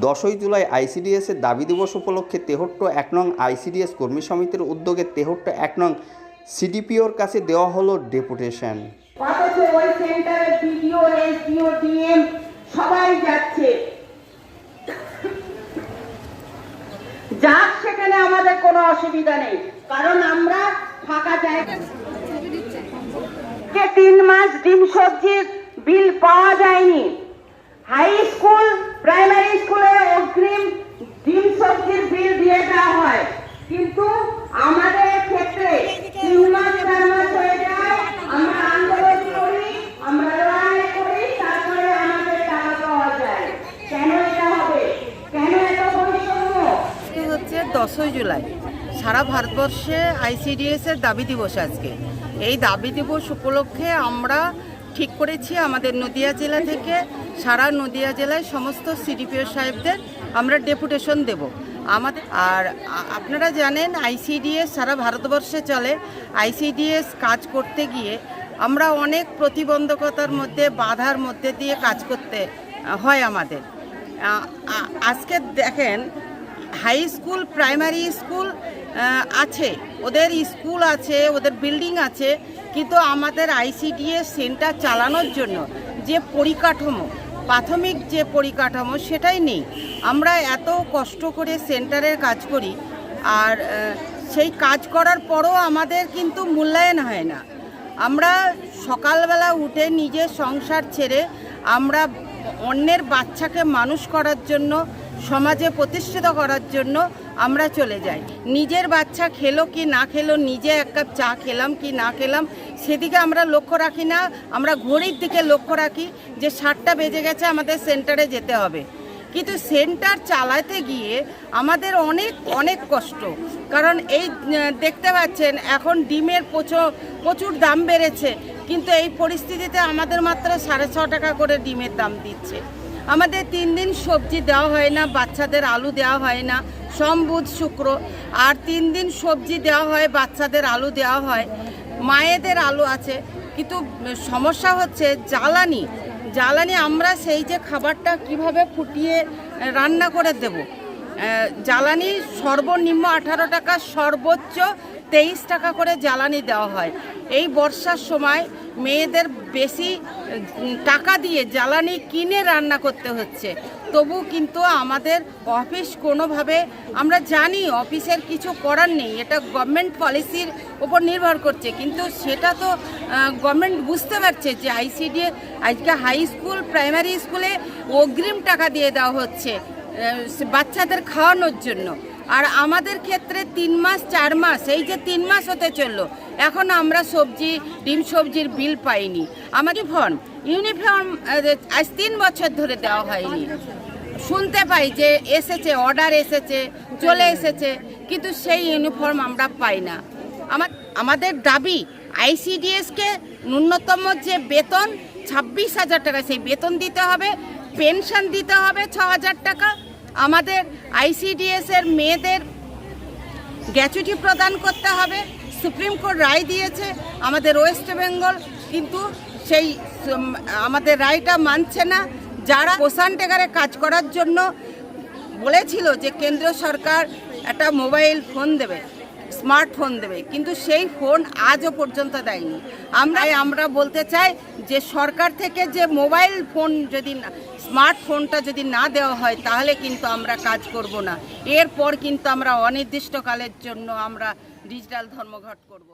দশই জুলাই আইসিডিএসের দাবি দিবস উপলক্ষে তেহট্ট এক নং আইসিডিএস কর্মী সমিতির উদ্যোগে তেহট্ট এক নং সিডিপিওর কাছে দেওয়া হলো ডেপুটেশন। সবাই যাচ্ছে। যাক, সেখানে আমাদের কোনো অসুবিধা নেই, কারণ আমরা ফাঁকা জায়গা। তিন মাস ডিম সবজির বিল পাওয়া যায়নি। হাই স্কুল প্রাইমারি স্কুলে অগ্রিম ডিম সবজির বিল দিয়ে দেওয়া হয়। কিন্তু আমাদের ক্ষেত্রে দশই জুলাই। সারা ভারতবর্ষে আইসিডিএস এর দাবি দিবস আজকে। এই দাবি দিবস উপলক্ষে আমরা ঠিক করেছি। আমাদের নদিয়া জেলা থেকে সারা নদিয়া জেলায় সমস্ত সিডিপিও সাহেবদের আমরা ডেপুটেশন দেব। আমাদের আর আপনারা জানেন, আইসিডিএস সারা ভারতবর্ষে চলে। আইসিডিএস কাজ করতে গিয়ে আমরা অনেক প্রতিবন্ধকতার মধ্যে, বাধার মধ্যে দিয়ে কাজ করতে হয় আমাদের। আজকে দেখেন হাই স্কুল, প্রাইমারি স্কুল আছে। ওদের স্কুল আছে, ওদের বিল্ডিং আছে, কিন্তু আমাদের আইসিডিএস সেন্টার চালানোর জন্য যে পরিকাঠামো, প্রাথমিক যে পরিকাঠামো সেটাই নেই। আমরা এত কষ্ট করে সেন্টারের কাজ করি, আর সেই কাজ করার পরও আমাদের কিন্তু মূল্যায়ন হয় না। আমরা সকালবেলা উঠে নিজের সংসার ছেড়ে আমরা অন্যের বাচ্চাকে মানুষ করার জন্য সমাজে প্রতিষ্ঠিত করার জন্য আমরা চলে যাই। নিজের বাচ্চা খেলো কি না খেলো, নিজে এক কাপ চা খেলাম কি না খেলাম, সেদিকে আমরা লক্ষ্য রাখি না। আমরা ঘড়ির দিকে লক্ষ্য রাখি যে সাতটা বেজে গেছে, আমাদের সেন্টারে যেতে হবে। কিন্তু সেন্টার চালাতে গিয়ে আমাদের অনেক অনেক কষ্ট। কারণ এই দেখতে পাচ্ছেন, এখন ডিমের প্রচুর প্রচুর দাম বেড়েছে। কিন্তু এই পরিস্থিতিতে আমাদের মাত্র সাড়ে ছ টাকা করে ডিমের দাম দিচ্ছে। আমাদের তিন দিন সবজি দেওয়া হয় না, বাচ্চাদের আলু দেওয়া হয় না, সোম, বুধ, শুক্র। আর তিন দিন সবজি দেওয়া হয়, বাচ্চাদের আলু দেওয়া হয়। মায়েদের আলু আছে, কিন্তু সমস্যা হচ্ছে জ্বালানি। জ্বালানি আমরা সেই যে খাবারটা কীভাবে ফুটিয়ে রান্না করে দেব? জ্বালানি সর্বনিম্ন আঠারো টাকা, সর্বোচ্চ তেইশ টাকা করে জ্বালানি দেওয়া হয়। এই বর্ষার সময় মেয়েদের বেশি টাকা দিয়ে জ্বালানি কিনে রান্না করতে হচ্ছে। তবু কিন্তু আমাদের অফিস কোনোভাবে, আমরা জানি অফিসের কিছু করার নেই, এটা গভর্নমেন্ট পলিসির ওপর নির্ভর করছে। কিন্তু সেটা তো গভর্নমেন্ট বুঝতে পারছে যে আইসিডি আজকে হাই স্কুল প্রাইমারি স্কুলে অগ্রিম টাকা দিয়ে দেওয়া হচ্ছে বাচ্চাদের খাওয়ানোর জন্য। আর আমাদের ক্ষেত্রে তিন মাস, চার মাস, এই যে তিন মাস হতে চলল, এখন আমরা সবজি, ডিম সবজির বিল পাইনি। আমার ফর্ম ইউনিফর্ম আজ তিন বছর ধরে দেওয়া হয়নি। শুনতে পাই যে এসেছে, অর্ডার এসেছে, চলে এসেছে, কিন্তু সেই ইউনিফর্ম আমরা পাই না। আমার, আমাদের দাবি, আইসিডিএসকে ন্যূনতম যে বেতন, ছাব্বিশ হাজার টাকা, সেই বেতন দিতে হবে, পেনশন দিতে হবে ছ হাজার টাকা আমাদের আইসিডিএস এর মেয়েদের গ্যাচুটি প্রদান করতে হবে। সুপ্রিম কোর্ট রায় দিয়েছে, আমাদের ওয়েস্ট বেঙ্গল কিন্তু সেই আমাদের রায়টা মানছে না। যারা পোষণ টেকারে কাজ করার জন্য বলেছিল যে কেন্দ্র সরকার একটা মোবাইল ফোন দেবে স্মার্টফোন দেবে, কিন্তু সেই ফোন আজও পর্যন্ত দেয়নি। আমরা আমরা বলতে চাই যে সরকার থেকে যে মোবাইল ফোন যদি স্মার্টফোনটা যদি না দেওয়া হয়, তাহলে কিন্তু আমরা কাজ করব না। এরপর কিন্তু আমরা অনির্দিষ্টকালের জন্য আমরা ডিজিটাল ধর্মঘট করব।